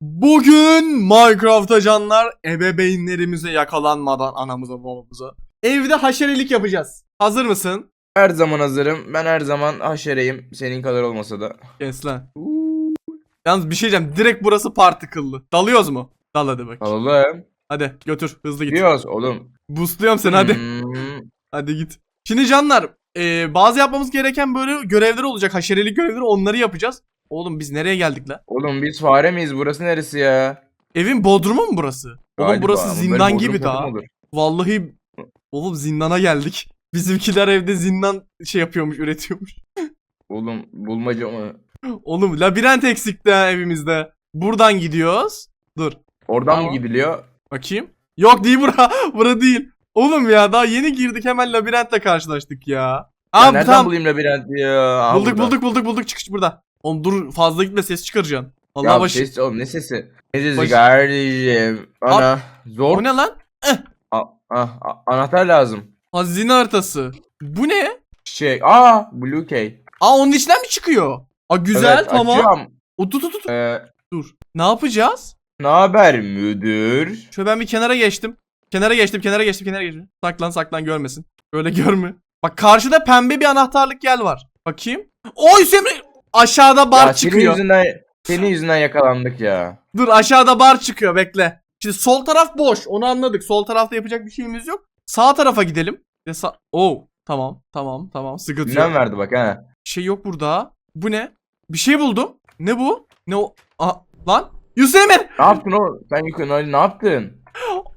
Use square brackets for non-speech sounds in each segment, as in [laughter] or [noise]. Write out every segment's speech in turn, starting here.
Bugün Minecraft'ta canlar ebeveynlerimize yakalanmadan anamıza babamıza evde haşerelik yapacağız. Hazır mısın? Her zaman hazırım. Ben her zaman haşereyim. Senin kadar olmasa da. Kes lan. Yalnız bir şey diyeceğim. Direkt burası partikıllı. Dalıyoruz mu? Dal hadi bak. Alalım. Hadi götür hızlı git. Gidiyoruz oğlum. Boostluyorum seni hadi. Hmm. Hadi git. Şimdi canlar e, bazı yapmamız gereken böyle görevler olacak. Haşerelik görevleri onları yapacağız. Oğlum biz nereye geldik la? Oğlum biz fare miyiz? Burası neresi ya? Evin bodrumu mu burası? Oğlum Galiba. burası zindan gibi daha. olur? Vallahi oğlum zindana geldik. [laughs] Bizimkiler evde zindan şey yapıyormuş, üretiyormuş. Oğlum bulmaca mı? Oğlum labirent eksikti ha evimizde. Buradan gidiyoruz. Dur Oradan Tamam. mı gidiliyor? bakayım. Yok değil bura. [laughs] bura değil. Oğlum ya daha yeni girdik hemen labirentle karşılaştık ya. Ya Abi nereden tamam. bulayım labirenti ya? Aa, Bulduk burada. bulduk bulduk bulduk çıkış burada. Oğlum dur fazla gitme ses çıkaracaksın. Allah Ya başı. ses oğlum ne sesi? Ne sesi Baş- kardeşim? Ana. Zor. O ne lan? A- ah, a- anahtar lazım. Hazine haritası. Bu ne? Şey. Aa Blue Key. Aa onun içinden mi çıkıyor? Aa güzel Evet, tamam. açıyorum. O, tut tut tut. Ee, Dur. Ne yapacağız? ne haber müdür? Şöyle ben bir kenara geçtim. Kenara geçtim, kenara geçtim, kenara geçtim. Saklan, saklan görmesin. Böyle görme. Bak karşıda pembe bir anahtarlık yer var. Bakayım. Oy Semri! Aşağıda bar ya senin çıkıyor. yüzünden senin yüzünden yakalandık ya. Dur aşağıda bar çıkıyor bekle. Şimdi sol taraf boş. Onu anladık. Sol tarafta yapacak bir şeyimiz yok. Sağ tarafa gidelim. Ve sağ... Oo, tamam, tamam, tamam. Sıkıntı yok. Günden verdi bak ha. Bir şey yok burada. Bu ne? Bir şey buldum. Ne bu? Ne o? Aa, lan? Yusuf Emir! Ne yaptın o? Sen yukarı Ali ne yaptın?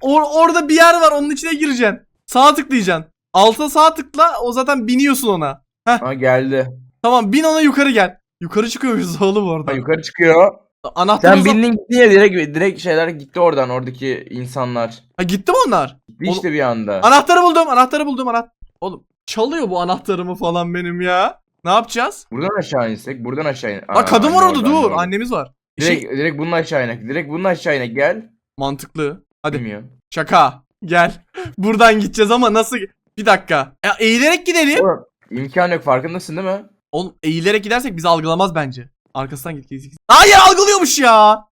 Or- orada bir yer var onun içine gireceksin. Sağa tıklayacaksın. Alta sağ tıkla o zaten biniyorsun ona. Ha geldi. Tamam bin ona yukarı gel. Yukarı çıkıyormuşuz [laughs] oğlum orada. Ha, yukarı çıkıyor. Anahtar Sen uzat- bindin gittin ya direkt direkt şeyler gitti oradan oradaki insanlar. Ha gitti mi onlar? Gitti işte bir anda. Anahtarı buldum anahtarı buldum anahtar. Oğlum çalıyor bu anahtarımı falan benim ya. Ne yapacağız? Buradan aşağı insek, buradan aşağı in. Aa, kadın var anne orada anne dur. orada. Annemiz var. Şey, Direkt, direkt bunun aşağı inek. Direkt bunun aşağı inek. Gel. mantıklı. Hadi Bilmiyor. şaka. Gel. [laughs] Buradan gideceğiz ama nasıl? Bir dakika. Ya eğilerek gidelim. Oğlum, İmkan yok farkındasın değil mi? Oğlum eğilerek gidersek bizi algılamaz bence. Arkasından git git. git. Hayır algılıyormuş ya.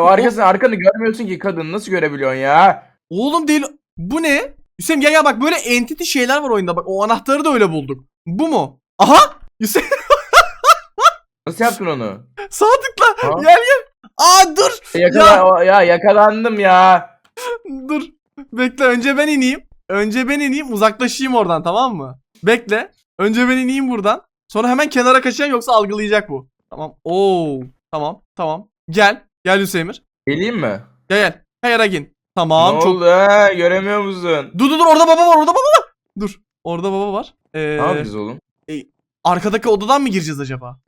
O arkasını arkanı görmüyorsun ki kadın nasıl görebiliyorsun ya? Oğlum değil. Bu ne? Hüseyin gel gel bak böyle entity şeyler var oyunda. Bak o anahtarı da öyle bulduk. Bu mu? Aha! Hüseyin [laughs] Nasıl yaptın onu? sağ tıkla. Ha? Gel gel. Aa dur. Yakala o- ya yakalandım ya. Dur. Bekle önce ben ineyim. Önce ben ineyim uzaklaşayım oradan tamam mı? Bekle. Önce ben ineyim buradan. Sonra hemen kenara kaçacağım yoksa algılayacak bu. Tamam. Oo. Tamam. Tamam. Gel. Gel Hüseyin. Geleyim mi? Gel gel. Hayır Agin. Tamam. ne çok oldu ha? Göremiyor musun? Dur dur dur orada baba var orada baba var. Dur. Orada baba var. Ee, Ne yapacağız oğlum? arkadaki odadan mı gireceğiz acaba?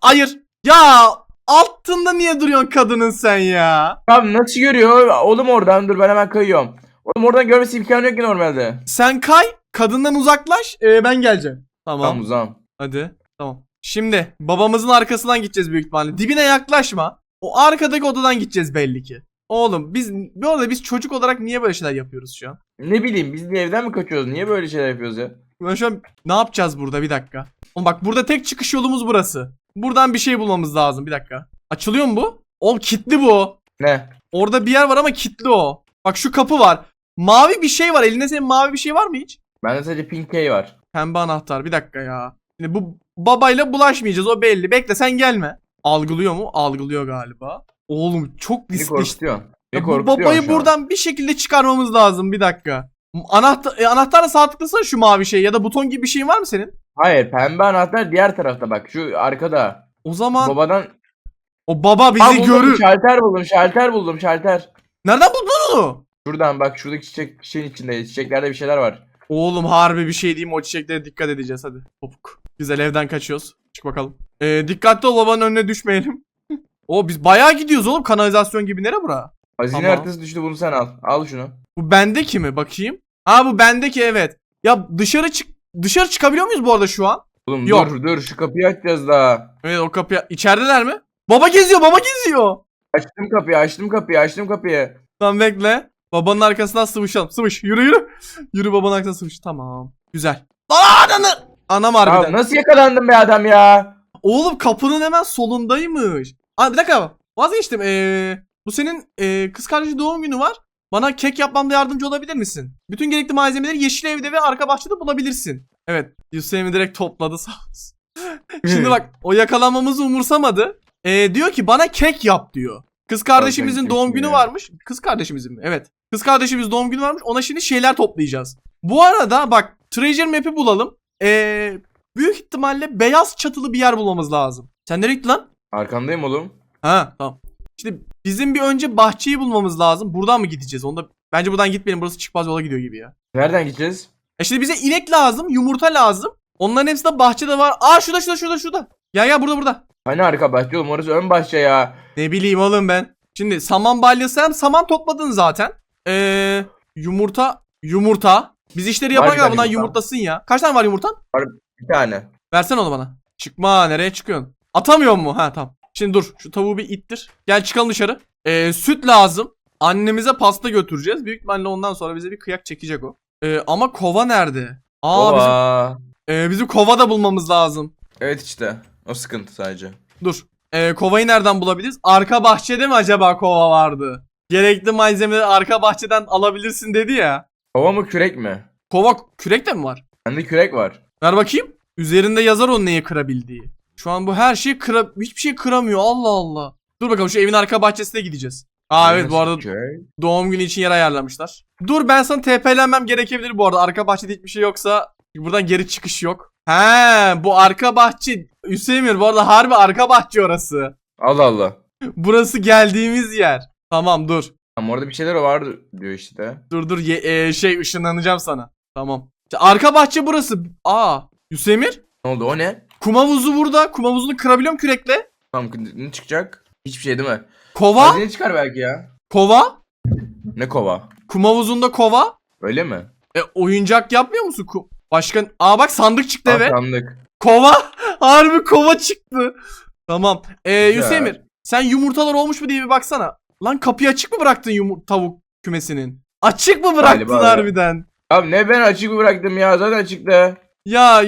Hayır. Ya altında niye duruyorsun kadının sen ya? Abi nasıl görüyor? Oğlum oradan dur ben hemen kayıyorum. Oğlum oradan görmesi imkanı yok ki normalde. Sen kay. Kadından uzaklaş. ee, ben geleceğim. Tamam. Tamam uzam. Hadi. Tamam. Şimdi babamızın arkasından gideceğiz büyük ihtimalle. Dibine yaklaşma. O arkadaki odadan gideceğiz belli ki. Oğlum biz bu arada biz çocuk olarak niye böyle şeyler yapıyoruz şu an? Ne bileyim biz niye evden mi kaçıyoruz? Niye böyle şeyler yapıyoruz ya? Ben şu an ne yapacağız burada bir dakika. Oğlum bak burada tek çıkış yolumuz burası. Buradan bir şey bulmamız lazım bir dakika. Açılıyor mu bu? Oğlum kilitli bu. Ne? Orada bir yer var ama kilitli o. Bak şu kapı var. Mavi bir şey var. Elinde senin mavi bir şey var mı hiç? Bende sadece pink key var. Pembe anahtar. Bir dakika ya. Şimdi bu babayla bulaşmayacağız o belli. Bekle sen gelme. Algılıyor mu? Algılıyor galiba. Oğlum çok Beni riskli. Beni bu babayı an. buradan bir şekilde çıkarmamız lazım bir dakika. Anahtar, e, anahtarla sağ tıklasana şu mavi şey ya da buton gibi bir şeyin var mı senin? Hayır pembe anahtar diğer tarafta bak şu arkada. O zaman Babadan o baba bizi Aa, buldum, görür. Şalter buldum şalter buldum şalter. Nereden buldun onu? Şuradan bak şuradaki çiçek şeyin içinde çiçeklerde bir şeyler var. Oğlum harbi bir şey diyeyim o çiçeklere dikkat edeceğiz hadi. Topuk. Güzel evden kaçıyoruz. Çık bakalım. Ee, dikkatli ol babanın önüne düşmeyelim. [laughs] o biz bayağı gidiyoruz oğlum kanalizasyon gibi nere bura? Hazine Tamam. haritası düştü bunu sen al. Al şunu. Bu bendeki mi bakayım? Ha bu bendeki evet. Ya dışarı çık dışarı çıkabiliyor muyuz bu arada şu an? Oğlum Yok. dur dur şu kapıyı açacağız daha. Evet o kapıya içerideler mi? Baba geziyor baba geziyor. Açtım kapıyı açtım kapıyı açtım kapıyı. Tamam bekle. Babanın arkasından sıvışalım. Sıvış yürü yürü. Yürü babanın arkasından sıvış. Tamam. Güzel. Aa ananı. Anam harbiden. Abi nasıl yakalandın be adam ya? Oğlum kapının hemen solundaymış. Aa bir dakika. Vazgeçtim. Ee, Bu senin e, kız kardeşi doğum günü var. Bana kek yapmamda yardımcı olabilir misin? Bütün gerekli malzemeleri yeşil evde ve arka bahçede bulabilirsin. Evet. Emre direkt topladı sağ olsun. Şimdi bak o yakalanmamızı umursamadı. E, diyor ki bana kek yap diyor. Kız kardeşimizin doğum günü varmış. Kız kardeşimizin mi? Evet. Kız kardeşimiz doğum günü varmış. Ona şimdi şeyler toplayacağız. Bu arada bak treasure map'i bulalım. Ee, büyük ihtimalle beyaz çatılı bir yer bulmamız lazım. Sen nereye gittin lan? Arkandayım oğlum. Ha tamam. Şimdi bizim bir önce bahçeyi bulmamız lazım. Buradan mı gideceğiz? Onda bence buradan gitmeyelim. Burası çıkmaz yola gidiyor gibi ya. Nereden gideceğiz? E şimdi bize inek lazım, yumurta lazım. Onların hepsi de bahçede var. Aa şurada şurada şurada şurada. Gel gel burada burada. Hani arka bahçe oğlum orası ön bahçe ya. Ne bileyim oğlum ben. Şimdi saman balyası hem saman topladın zaten. Ee, yumurta yumurta. Biz işleri Var yapana bir tane bundan yumurta. yumurtlasın ya. Kaç tane var yumurtan? Bir tane. Versene onu bana. Çıkma nereye çıkıyorsun? Atamıyor mu? Ha tamam. Şimdi dur şu tavuğu bir ittir. Gel çıkalım dışarı. Ee, süt lazım. Annemize pasta götüreceğiz. Büyük ihtimalle ondan sonra bize bir kıyak çekecek o. Ee, ama kova nerede? Aa bizim, Ova. e, bizim kova da bulmamız lazım. Evet işte. O sıkıntı sadece. Dur. Ee, kovayı nereden bulabiliriz? Arka bahçede mi acaba kova vardı? Gerekli malzemeleri arka bahçeden alabilirsin dedi ya. Kova mı kürek mi? Kova kürek de mi var? Bende kürek var. Ver bakayım. Üzerinde yazar onun neyi kırabildiği. Şu an bu her şeyi kıra... Hiçbir şey kıramıyor. Allah Allah. Dur bakalım şu evin arka bahçesine gideceğiz. Aa evet bu arada doğum günü için yer ayarlamışlar. Dur ben sana TP'lenmem gerekebilir bu arada. Arka bahçede hiçbir şey yoksa buradan geri çıkış yok. He bu arka bahçe. Hüseyin bu arada harbi arka bahçe orası. Allah Allah. Burası geldiğimiz yer. Tamam dur. Ama orada bir şeyler var diyor işte. Dur dur ye- e, şey ışınlanacağım sana. Tamam. İşte arka bahçe burası. Aa Hüsemir. Ne oldu o ne? Kum havuzu burada. Kum havuzunu kırabiliyorum kürekle. Tamam ne çıkacak? Hiçbir şey değil mi? Kova. Hazine çıkar belki ya. Kova. Ne kova? Kum havuzunda kova. Öyle mi? E oyuncak yapmıyor musun? Ku- Başka... Aa bak sandık çıktı eve. Sandık. Kova. [laughs] Harbi kova çıktı. Tamam. Ee. Hüsemir sen yumurtalar olmuş mu diye bir baksana. Lan kapıyı açık mı bıraktın yumur tavuk kümesinin? Açık mı bıraktın Galiba harbiden? Abi ne ben açık bıraktım ya zaten açıkta. Ya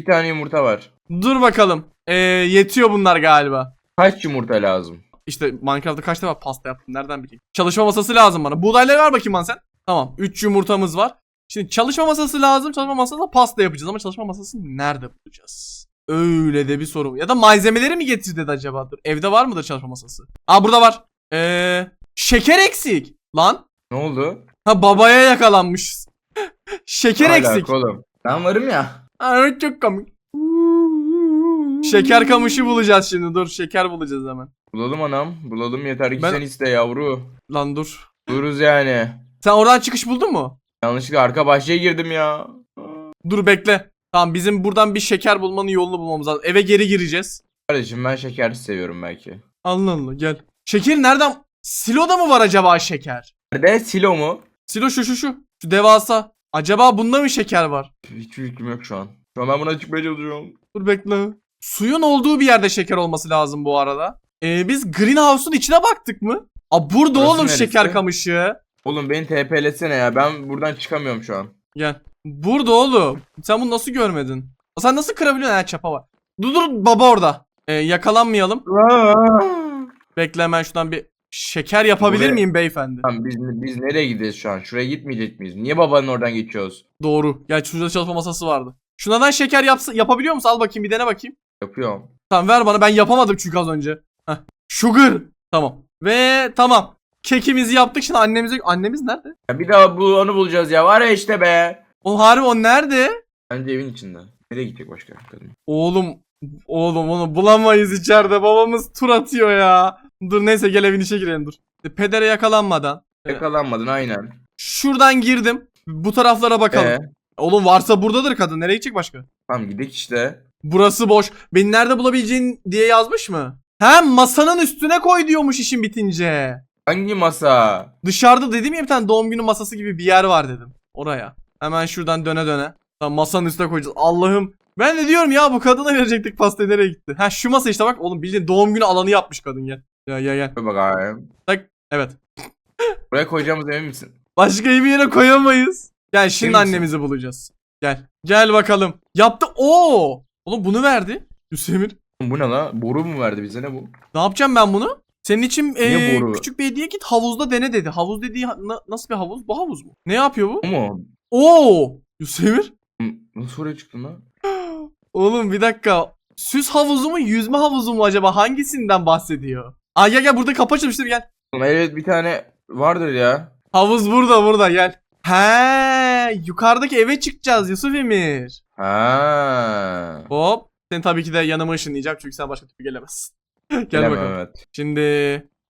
Bir tane yumurta var. dur bakalım. Ee, yetiyor bunlar galiba. Kaç yumurta lazım? İşte Minecraft'ta kaç defa pasta yaptım nereden bileyim. Çalışma masası lazım bana. Buğdayları ver bakayım lan sen. Tamam 3 yumurtamız var. Şimdi çalışma masası lazım. Çalışma masasında pasta yapacağız ama çalışma masasını nerede bulacağız? Öyle de bir sorun. Ya da malzemeleri mi getir dedi acaba? Dur. Evde var mıdır çalışma masası? Aa burada var. Eee şeker eksik. Lan. Ne oldu? Ha babaya yakalanmışız. [laughs] şeker Ne eksik. oğlum? Ben varım ya. Aa, çok komik. Şeker kamışı bulacağız şimdi. Dur şeker bulacağız hemen. Bulalım anam. Bulalım yeter ki Ben- sen iste yavru. Lan dur. Dururuz yani. Sen oradan çıkış buldun mu? Yanlışlıkla arka bahçeye girdim ya. Dur bekle. Tamam bizim buradan bir şeker bulmanın yolunu bulmamız lazım. Eve geri gireceğiz. Kardeşim ben şeker seviyorum belki. Allah Allah gel. Şeker nereden? Siloda mı var acaba şeker? Nerede? Silo mu? Silo şu şu şu. Şu devasa. Acaba bunda mı şeker var? Hiçbir fikrim yok şu an. Şu an ben buna çıkmaya çalışıyorum. Dur bekle. Suyun olduğu bir yerde şeker olması lazım bu arada. Ee, biz greenhouse'un içine baktık mı? Aa burada Burası oğlum neresi? şeker kamışı. Oğlum beni TP'lesene ya. Ben buradan çıkamıyorum şu an. Gel. Burada oğlum. Sen bunu nasıl görmedin? Sen nasıl kırabiliyorsun? Ha çapa var. Dur dur baba orada. Ee, yakalanmayalım. Bekle hemen şuradan bir şeker yapabilir Buraya- miyim beyefendi? Tamam biz, biz nereye gideceğiz şu an? Şuraya gitmeyecek miyiz? Niye babanın oradan geçiyoruz? Doğru. Gel şurada çalışma masası vardı. Şunlardan şeker yapsa, yapabiliyor musun? Al bakayım bir dene bakayım. Yapıyorum. Tamam ver bana ben yapamadım çünkü az önce. Heh. Sugar. Tamam. Ve tamam. Kekimizi yaptık şimdi annemize... Annemiz nerede? Ya bir daha bu onu bulacağız ya. Var ya işte be. O harbi o nerede? Bence evin içinde. Nereye gidecek başka kadın? Oğlum. Oğlum onu bulamayız içeride. Babamız tur atıyor ya. Dur neyse gel evin içe girelim dur. E, Pedere yakalanmadan. Yakalanmadın aynen. Şuradan girdim. Bu taraflara bakalım. Ee, Oğlum varsa buradadır kadın. Nereye gidecek başka? tamam gidelim işte. Burası boş. Beni nerede bulabileceğin diye yazmış mı? Hem masanın üstüne koy diyormuş işin bitince. Hangi masa? Dışarıda dedim ya bir tane doğum günü masası gibi bir yer var dedim. Oraya. Hemen şuradan döne döne. Tamam masanın üstüne koyacağız. Allah'ım. Ben de diyorum ya bu kadına verecektik pastayı nereye gitti? Ha şu masa işte bak oğlum bildiğin doğum günü alanı yapmış kadın gel. Ya gel gel. Dur bakayım. Evet. Buraya koyacağımız emin misin? Başka bir yere koyamayız. Gel şimdi Emin misin? annemizi bulacağız. Gel. Gel bakalım. Yaptı. Oo. Oğlum bunu verdi. Hüseyin. Bu ne la? Boru mu verdi bize ne bu? Ne yapacağım ben bunu? Senin için Niye boru? küçük bir hediye git havuzda dene dedi. Havuz dediği ha- na- nasıl bir havuz? Bu havuz mu? Ne yapıyor bu? Mu? Oo! Yusemir? Nasıl oraya çıktın lan? [gasps] Oğlum bir dakika. Süs havuzu mu yüzme havuzu mu acaba? Hangisinden bahsediyor? Aa gel gel burada kapı açılmıştır gel. Oğlum evet bir tane vardır ya. Havuz burada burada gel. He, yukarıdaki eve çıkacağız Yusuf Emir. Ha. Hop. Seni tabii ki de yanıma ışınlayacağım çünkü sen başka türlü gelemezsin. [laughs] gel Bilemem, bakalım. Evet. Şimdi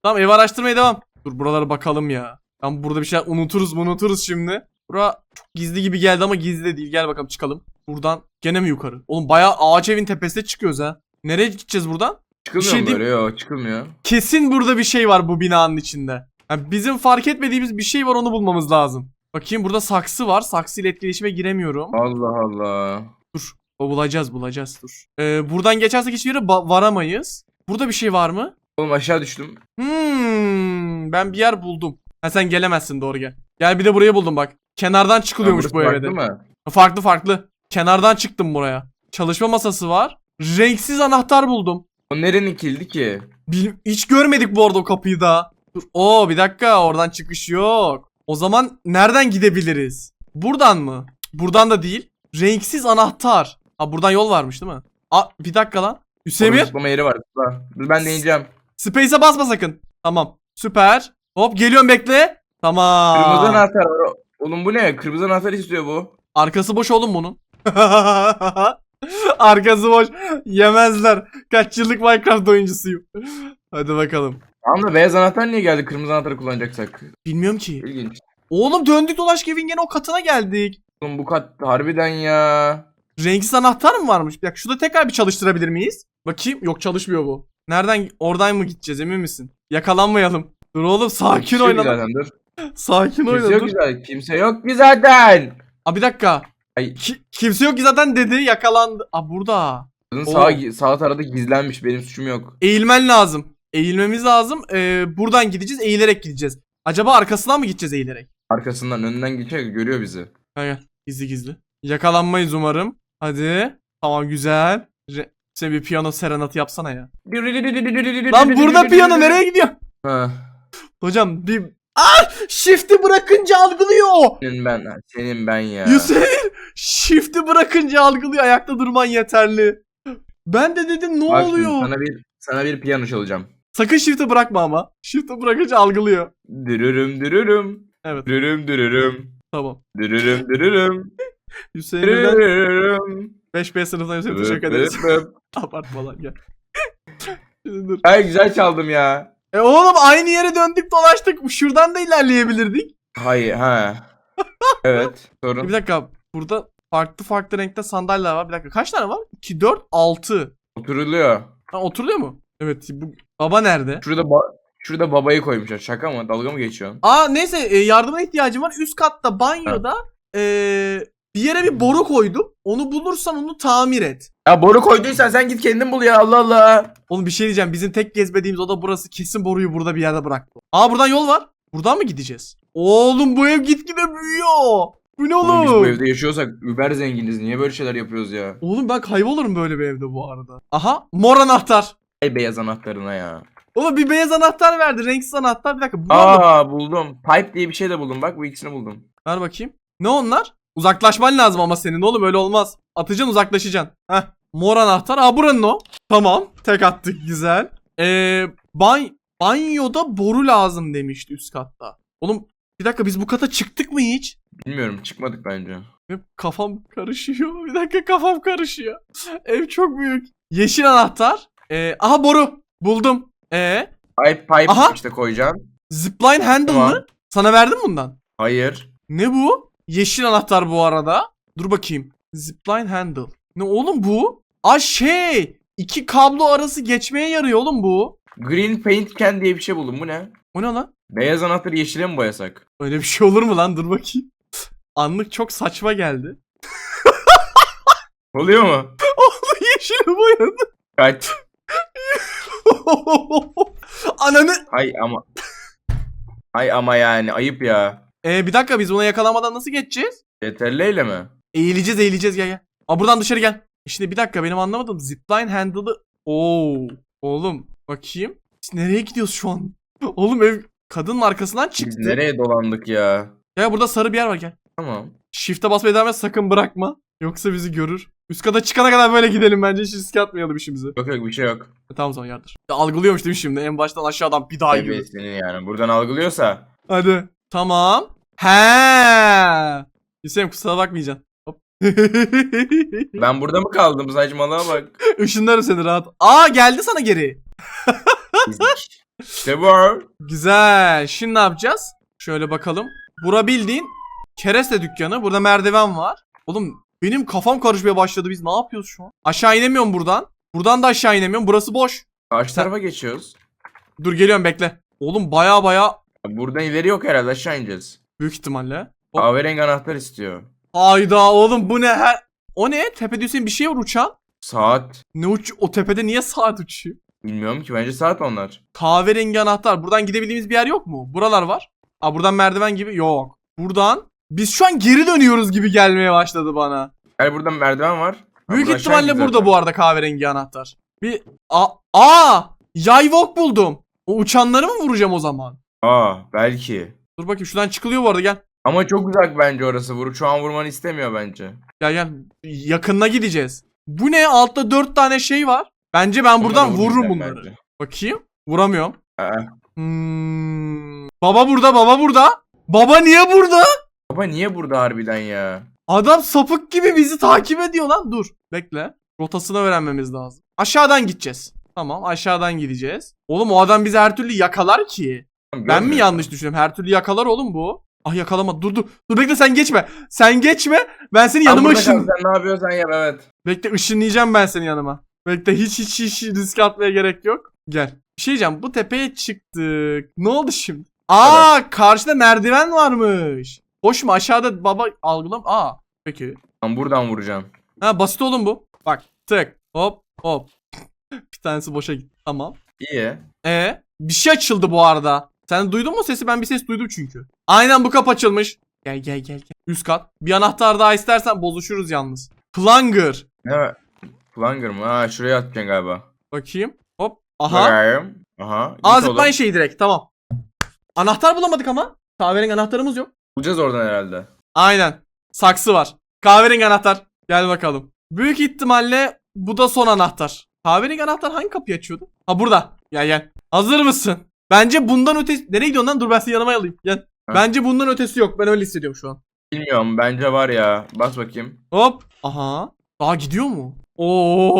tamam ev araştırmaya devam. Dur buralara bakalım ya. Tam burada bir şey unuturuz unuturuz şimdi. Bura çok gizli gibi geldi ama gizli de değil. Gel bakalım çıkalım. Buradan gene mi yukarı? Oğlum bayağı ağaç evin tepesine çıkıyoruz ha. Nereye gideceğiz buradan? Çıkılmıyor şey böyle? Yok çıkılmıyor. Kesin burada bir şey var bu binanın içinde. Yani bizim fark etmediğimiz bir şey var onu bulmamız lazım. Bakayım burada saksı var. Saksı ile etkileşime giremiyorum. Allah Allah. Dur. Bulacağız bulacağız dur. Ee, buradan geçersek hiçbir yere varamayız. Burada bir şey var mı? Oğlum aşağı düştüm. Hmm, ben bir yer buldum. Ha sen gelemezsin doğru gel. Gel bir de burayı buldum bak. Kenardan çıkılıyormuş bu burası eve de. farklı mı? Farklı farklı. Kenardan çıktım buraya. Çalışma masası var. Renksiz anahtar buldum. O nerenin kilidi ki? Bil- hiç görmedik bu arada o kapıyı da. Dur. Oo bir dakika oradan çıkış yok. O zaman nereden gidebiliriz? Buradan mı? Buradan da değil. Renksiz anahtar. Ha buradan yol varmış değil mi? Aa bir dakika lan. Orada Hüsemir zıplama yeri var. Zıpla. Ben deneyeceğim. Space'e basma sakın. Tamam. Süper. Hop geliyorum bekle. Tamam. Kırmızı anahtar var. Oğlum bu ne? Kırmızı anahtar istiyor bu. Arkası boş oğlum bunun. [laughs] Arkası boş. Yemezler. Kaç yıllık Minecraft oyuncusuyum. Hadi bakalım. Tamam da beyaz anahtar niye geldi? Kırmızı anahtarı kullanacaksak. Bilmiyorum ki. İlginç. Oğlum döndük dolaş evin gene o katına geldik. Oğlum bu kat harbiden ya. Renksiz anahtar mı varmış? Dakika şurada tekrar bir çalıştırabilir miyiz? Bakayım. Yok çalışmıyor bu. Nereden? Oradan mı gideceğiz emin misin? Yakalanmayalım. Dur oğlum sakin yok oyna. [laughs] Sakin oyna. Kimse yok dur. zaten. Kimse yok ki zaten. Aa bir dakika. Ay. Ki- kimse yok ki zaten dedi yakalandı. Aa burada. Kadın sağ, sağ tarafta gizlenmiş. Benim suçum yok. Eğilmen lazım. Eğilmemiz lazım. Ee, buradan gideceğiz. Eğilerek gideceğiz. Acaba arkasından mı gideceğiz eğilerek? Arkasından önünden geçiyor görüyor bizi. Gel gel. Gizli gizli. Yakalanmayız umarım. Hadi. Tamam güzel. Re- Sen bir piyano serenatı yapsana ya. Lan burada piyano nereye gidiyor? Ha. Hocam bir... Ah! Shift'i bırakınca algılıyor. Senin ben, senin ben ya. Hüseyin! Shift'i bırakınca algılıyor. Ayakta durman yeterli. Ben de dedim ne Bak şimdi oluyor? Sana bir sana bir piyano çalacağım. Sakın shift'i bırakma ama. Shift'i bırakınca algılıyor. Dürürüm dürürüm. Evet Dürürüm dürürüm. tamam. Dürürüm dürürüm. [laughs] Hüseyin'den Dürürüm. 5B sınıfından Hüseyin teşekkür ederiz. [laughs] Abartma lan gel. [laughs] Dur. Ay güzel çaldım ya. E oğlum aynı yere döndük dolaştık. Şuradan da ilerleyebilirdik. Hayır ha. Evet Bir sorun. dakika burada farklı farklı renkte sandalyeler var. Bir dakika kaç tane var? 2, 4, 6. Oturuluyor. Ha, oturuyor mu? Evet bu baba nerede? Şurada ba- şurada babayı koymuşlar. Şaka mı? Dalga mı geçiyorsun? Aa neyse e, yardıma ihtiyacım var. Üst katta banyoda e, bir yere bir boru koydum. Onu bulursan onu tamir et. Ya boru koyduysan sen git kendin bul ya Allah Allah. Oğlum bir şey diyeceğim. Bizim tek gezmediğimiz oda burası. Kesin boruyu burada bir yerde bıraktı. Aa buradan yol var. Buradan mı gideceğiz? Oğlum bu ev gitgide büyüyor. Bu ne Oğlum biz bu evde yaşıyorsak über zenginiz. Niye böyle şeyler yapıyoruz ya? Oğlum ben kaybolurum böyle bir evde bu arada. Aha mor anahtar. Ay beyaz anahtarına ya. Oğlum bir beyaz anahtar verdi. Renksiz anahtar. Bir dakika. Bu Aa buldum. Pipe diye bir şey de buldum. Bak bu ikisini buldum. Ver bakayım. Ne onlar? Uzaklaşman lazım ama senin oğlum öyle olmaz. Atacaksın uzaklaşacaksın. Heh. Mor anahtar. Aa buranın o. Tamam. Tek attık güzel. Ee, ban banyoda boru lazım demişti üst katta. Oğlum bir dakika biz bu kata çıktık mı hiç? Bilmiyorum çıkmadık bence. Hep kafam karışıyor. [laughs] Bir dakika kafam karışıyor. Ev çok büyük. Yeşil anahtar. Ee, aha boru. Buldum. Ee, Pipe pipe Aha. işte koyacağım. zipline handle Tamam. mı? Sana verdim bundan. Hayır. Ne bu? Yeşil anahtar bu arada. Dur bakayım. Zipline handle. Ne oğlum bu? Aa şey. İki kablo arası geçmeye yarıyor oğlum bu. Green paint can diye bir şey buldum. Bu ne? O ne lan? Beyaz anahtarı yeşile mi boyasak? Öyle bir şey olur mu lan? Dur bakayım. Anlık çok saçma geldi. [laughs] Oluyor mu? [laughs] Yeşil boyadı. Kaç. [laughs] Ananı. Hay ama. Hay ama yani ayıp ya. Ee, bir dakika biz buna yakalanmadan nasıl geçeceğiz? Yeterliyle mi? Eğileceğiz eğileceğiz gel gel. Aa buradan dışarı gel. Şimdi bir dakika benim anlamadım. Zipline handle'ı. Oo. Oğlum bakayım. Biz nereye gidiyoruz şu an? Oğlum ev kadının arkasından Biz çıktı. nereye dolandık ya? Ya burada sarı bir yer var gel. Tamam. Shift'e basmaya devam et sakın bırakma. Yoksa bizi görür. Üst kata çıkana kadar böyle gidelim bence hiç riske atmayalım işimizi. Yok yok bir şey yok. E, tamam o zaman yardır. Ya, algılıyormuş değil mi şimdi? En baştan aşağıdan bir daha Evet yiyor. senin yani. Buradan algılıyorsa. Hadi. Tamam. He. Hüseyin kusura bakmayacaksın. Hop. [laughs] Ben burada mı kaldım? Saçmalığa bak. [laughs] Işınlarım seni rahat. Aa geldi sana geri. İşte [laughs] bu. Güzel. Şimdi ne yapacağız? Şöyle bakalım. Bura bildiğin kereste dükkanı. Burada merdiven var. Oğlum benim kafam karışmaya başladı. Biz ne yapıyoruz şu an? Aşağı inemiyorum buradan. Buradan da aşağı inemiyorum. Burası boş. Karşı tarafa geçiyoruz. Dur geliyorum bekle. Oğlum baya baya Buradan ileri yok herhalde aşağı ineceğiz. büyük ihtimalle. Hop. Kahverengi anahtar istiyor. Hayda oğlum bu ne? Her... O ne? Tepede Hüseyin bir şey var uçan. Saat. Ne uç? O tepede niye saat uçuyor? Bilmiyorum ki bence saat onlar. Kahverengi anahtar. Buradan gidebildiğimiz bir yer yok mu? Buralar var. Aa buradan merdiven gibi yok. Buradan biz şu an geri dönüyoruz gibi gelmeye başladı bana. Gel buradan merdiven var. Ha, Büyük buradan ihtimalle burada zaten. bu arada kahverengi anahtar. Bir a aa Yayvok buldum. O uçanları mı vuracağım o zaman? Aa belki. Dur bakayım şuradan çıkılıyor bu arada gel. Ama çok uzak bence orası. Vur şu an vurmanı istemiyor bence. Gel gel. Yakınına gideceğiz. Bu ne? Altta dört tane şey var. Bence ben buradan Onları vururum bunları. bence. Bakayım. Vuramıyorum. Aa, Hmm. Baba burada, baba burada. Baba niye burada? baba niye burada harbiden ya? Adam sapık gibi bizi takip ediyor lan. Dur. Bekle. Rotasını öğrenmemiz lazım. Aşağıdan gideceğiz. Tamam aşağıdan gideceğiz. Oğlum o adam bizi her türlü yakalar ki. Ben mi yanlış düşünüyorum? Her türlü yakalar oğlum bu. Ah yakalama. Dur dur. Dur bekle sen geçme. Sen geçme. Ben seni Sen yanıma burada ışın. Sen ne yapıyorsan yap evet. Bekle ışınlayacağım ben seni yanıma. Bekle hiç hiç hiç risk atmaya gerek yok. Gel. Bir şey diyeceğim. Bu tepeye çıktık. Ne oldu şimdi? Aa karşıda merdiven varmış. Hoş mu? Aşağıda baba algılam. Aa peki. Tamam buradan vuracağım. Ha basit oğlum bu. Bak tık hop hop. [laughs] bir tanesi boşa gitti. Tamam. İyi. E bir şey açıldı bu arada. Sen duydun mu sesi? Ben bir ses duydum çünkü. Aynen bu kapı açılmış. Gel gel gel gel. Üst kat. Bir anahtar daha istersen bozuşuruz yalnız. Plunger. Ne? Flanger mı? Ha şuraya atacaksın galiba. Bakayım. Hop. Aha. Bakayım. Aha. git Aa oğlum. zıplayan şey direkt tamam. Anahtar bulamadık ama. Kahverengi anahtarımız yok. Bulacağız oradan herhalde. Aynen. Saksı var. Kahverengi anahtar. Gel bakalım. Büyük ihtimalle bu da son anahtar. Kahverengi anahtar hangi kapıyı açıyordu? Ha burada. Gel gel. Hazır mısın? Bence bundan ötesi... Nereye gidiyorsun lan? Dur ben seni yanıma alayım. Gel. Ha. Bence bundan ötesi yok. Ben öyle hissediyorum şu an. Bilmiyorum bence var ya. Bas bakayım. Hop. Aha. Aa gidiyor mu?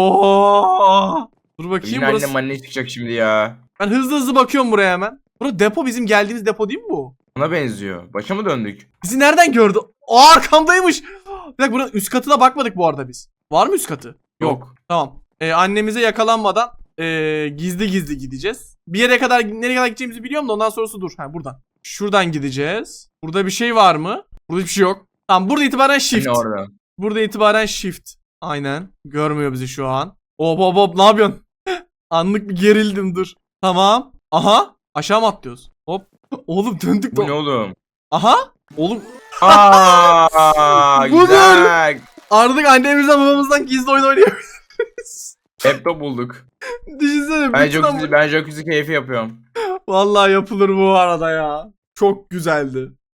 Oo. Dur bakayım Yine burası. annem anne çıkacak şimdi ya. Ben hızlı hızlı bakıyorum buraya hemen. Burası depo bizim geldiğimiz depo değil mi bu? Ona benziyor. Başa mı döndük? Bizi nereden gördü? Aa arkamdaymış. Bir dakika buranın üst katına bakmadık bu arada biz. Var mı üst katı? Yok. Tamam. Ee, annemize yakalanmadan ee, gizli gizli gideceğiz. Bir yere kadar nereye kadar gideceğimizi biliyorum da ondan sonrası dur. Ha buradan. Şuradan gideceğiz. Burada bir şey var mı? Burada hiçbir şey yok. Tamam burada itibaren shift. Yine orada. Burada itibaren shift. Aynen. Görmüyor bizi şu an. Hop hop hop ne yapıyorsun? [laughs] Anlık bir gerildim dur. Tamam. Aha. Aşağı mı atlıyoruz? Hop. [laughs] Oğlum döndük Bu ne oğlum? Aha. Oğlum Aa, [laughs] Budur. güzel. artık annemizden babamızdan gizli oyun oynayabiliriz. Laptop bulduk. Düşünsene. Ben bütün jacuzzi, ama- ben jacuzzi keyfi yapıyorum. Vallahi yapılır bu arada ya. Çok güzeldi.